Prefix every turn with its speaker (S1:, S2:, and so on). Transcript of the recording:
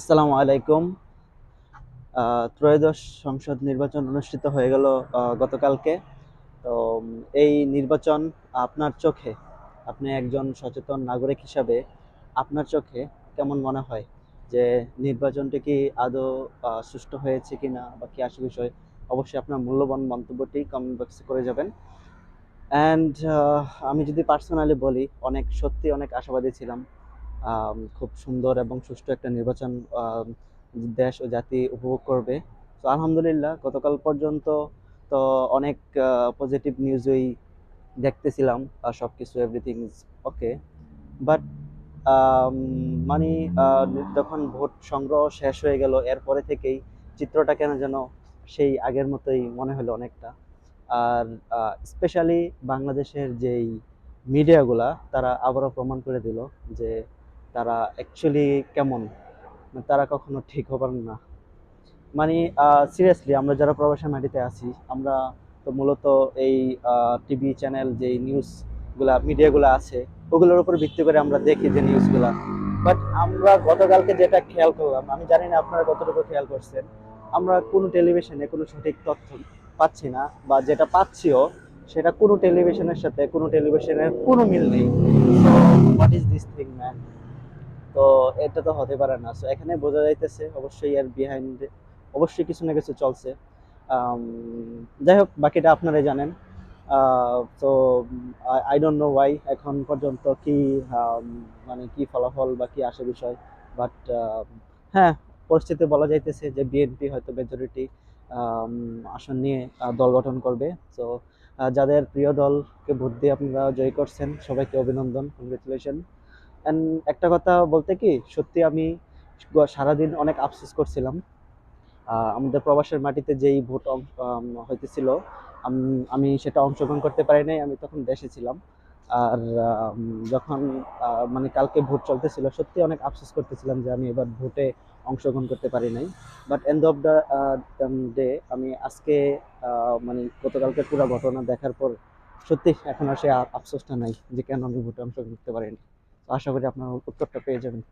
S1: আসসালামু আলাইকুম। ত্রয়োদশ সংসদ নির্বাচন অনুষ্ঠিত হয়ে গেল গতকালকে। তো এই নির্বাচন আপনার চোখে, আপনি একজন সচেতন নাগরিক হিসাবে আপনার চোখে কেমন মনে হয়? যে নির্বাচনটি কি আদৌ সুষ্ঠু হয়েছে কিনা বা কি আসে বিষয়? অবশ্যই আপনার মূল্যবান মন্তব্যটি কমেন্ট বক্সে করে যাবেন। অ্যান্ড আমি যদি পার্সোনালি বলি, অনেক সত্যি অনেক আশাবাদী ছিলাম। খুব সুন্দর এবং সুষ্ঠু একটা নির্বাচন দেশ ও জাতি উপভোগ করবে। তো আলহামদুলিল্লাহ, গতকাল পর্যন্ত তো অনেক পজিটিভ নিউজই দেখতেছিলাম আর সব কিছু এভরিথিং ইজ ওকে বাট মানে যখন ভোট সংগ্রহ শেষ হয়ে গেল, এরপরে থেকেই চিত্রটা কেন যেন সেই আগের মতোই মনে হলো অনেকটা। আর স্পেশালি বাংলাদেশের যেই মিডিয়াগুলা তারা আবারও প্রমাণ করে দিল যে তারা অ্যাকচুয়ালি কেমন? মানে তারা কখনো ঠিক হবার না। মানে সিরিয়াসলি আমরা যারা প্রবাসী মাটিতে আছি, আমরা তো মূলত এই টিভি চ্যানেল যেই নিউজগুলা মিডিয়াগুলো আছে, ওগুলোর উপর ভিত্তি করে আমরা দেখি যে নিউজগুলা বাট আমরা গতকালকে যেটা খেয়াল করলাম, আমি জানি না আপনারা কতটুকু খেয়াল করছেন, আমরা কোনো টেলিভিশনে কোনো সঠিক তথ্য পাচ্ছি না, বা যেটা পাচ্ছিও, সেটা কোনো টেলিভিশনের সাথে কোনো টেলিভিশনের কোনো মিল নেই। What is this thing man তো এটা তো হতে পারে না। সো এখানে বোঝা যাইতেছে অবশ্যই এর বিহাইন্ডে অবশ্যই কিছু না কিছু চলছে। যাই হোক, বাকিটা আপনারাই জানেন। তো আই ডোন্ট নো ওয়াই এখন পর্যন্ত কি মানে কি ফলাফল বা কি আসে বিষয়। বাট হ্যাঁ পরিস্থিতি বলা যাইতেছে যে বিএনপি হয়তো মেজরিটি আসন নিয়ে দল গঠন করবে। তো যাদের প্রিয় দলকে ভোট দিয়ে আপনারা জয় করছেন, সবাইকে অভিনন্দন কংগ্রেচুলেশন একটা কথা বলতে কি, সত্যি আমি সারাদিন অনেক আফসোস করছিলাম। আমাদের প্রবাসের মাটিতে যেই ভোট হইতেছিল, আমি সেটা অংশগ্রহণ করতে পারি নাই, আমি তখন দেশে ছিলাম। আর যখন মানে কালকে ভোট চলতেছিল, সত্যি অনেক আফসোস করতেছিলাম যে আমি এবার ভোটে অংশগ্রহণ করতে পারি নাই। But end of the day আমি আজকে মানে গতকালকে পুরো ঘটনা দেখার পর সত্যি এখন আর সে আফসোসটা নাই যে কেন আমি ভোটে অংশগ্রহণ করতে পারিনি। আশা করি আপনার উত্তরটা পেয়ে যাবেন।